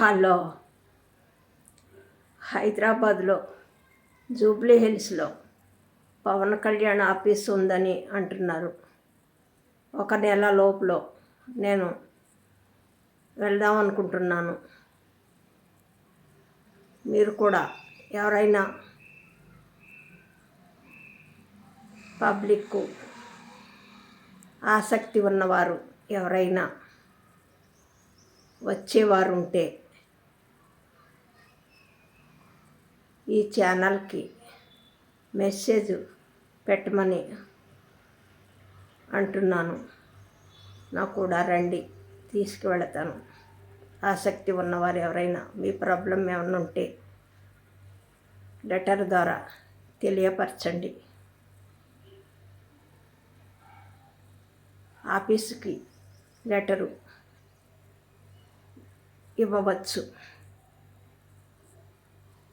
Hello. హైదరాబాద్లో Jubilee హిల్స్లో Pawan Kalyan office ఉందని అంటున్నారు. ఒక నెల లోపులో నేను వెళ్దాం అనుకుంటున్నాను. మీరు కూడా ఎవరైనా పబ్లిక్కు ఆసక్తి ఉన్నవారు ఎవరైనా వచ్చేవారు ఉంటే ఈ ఛానల్కి మెసేజ్ పెట్టమని అంటున్నాను. నాకు కూడా రండి తీసుకువెళతాను. ఆసక్తి ఉన్నవారు ఎవరైనా మీ ప్రాబ్లం ఏమైనా ఉంటే లెటర్ ద్వారా తెలియపరచండి. ఆఫీసుకి లెటరు ఇవ్వవచ్చు.